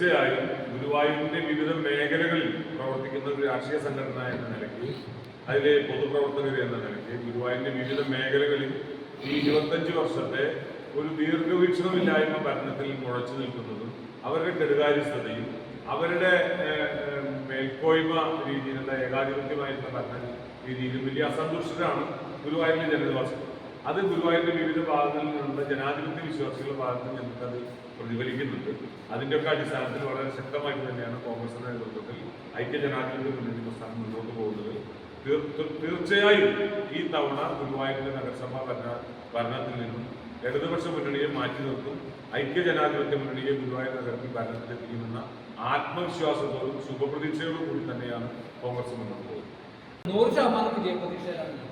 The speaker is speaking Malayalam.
തീർച്ചയായും ഗുരുവായൂരിന്റെ വിവിധ മേഖലകളിൽ പ്രവർത്തിക്കുന്ന ഒരു രാഷ്ട്രീയ സംഘടന എന്ന നിലയ്ക്ക് അതിലെ പൊതുപ്രവർത്തകർ എന്ന നിലയ്ക്ക് ഗുരുവായൂരിന്റെ വിവിധ മേഖലകളിൽ ഈ ഇരുപത്തഞ്ച് വർഷത്തെ ഒരു ദീർഘവീക്ഷണമില്ലായ്മ ഭരണത്തിൽ മുഴച്ചു നിൽക്കുന്നതും അവരുടെ കെടുകാര്യസ്ഥതയും അവരുടെ മേൽക്കോയ്മ രീതിയിലുള്ള ഏകാധിപത്യമായിട്ടുള്ള ഭരണ രീതിയിലും വലിയ അസന്തുഷ്ടരാണ് ഗുരുവായൂരിലെ ജനതവാസികൾ അത് ഗുരുവായൂരിന്റെ വിവിധ ഭാഗങ്ങളിൽ നിന്നുള്ള ജനാധിപത്യ വിശ്വാസികളുടെ ഭാഗത്ത് നിന്ന് അത് പ്രതിഫലിക്കുന്നുണ്ട്. അതിന്റെയൊക്കെ അടിസ്ഥാനത്തിൽ വളരെ ശക്തമായിട്ട് തന്നെയാണ് കോൺഗ്രസിന്റെ നേതൃത്വത്തിൽ ഐക്യജനാധിപത്യ മുന്നണി പ്രസ്ഥാനം മുന്നോട്ട് പോകുന്നത്. തീർ- തീർ- തീർച്ചയായും ഈ തവണ ഗുരുവായൂരിന്റെ നഗരസഭാ ഭരണ ഭരണത്തിൽ നിന്നും ഇടതുപക്ഷ മുന്നണിയെ മാറ്റി നിർത്തും. ഐക്യജനാധിപത്യ മുന്നണിയെ ഗുരുവായൂർ നഗരത്തിൽ ഭരണത്തിലെത്തിക്കുമെന്ന ആത്മവിശ്വാസത്തോടും ശുഭപ്രതീക്ഷയോടും കൂടി തന്നെയാണ് കോൺഗ്രസ് മുന്നോട്ട് പോകുന്നത്. നൂറ് ശതമാനം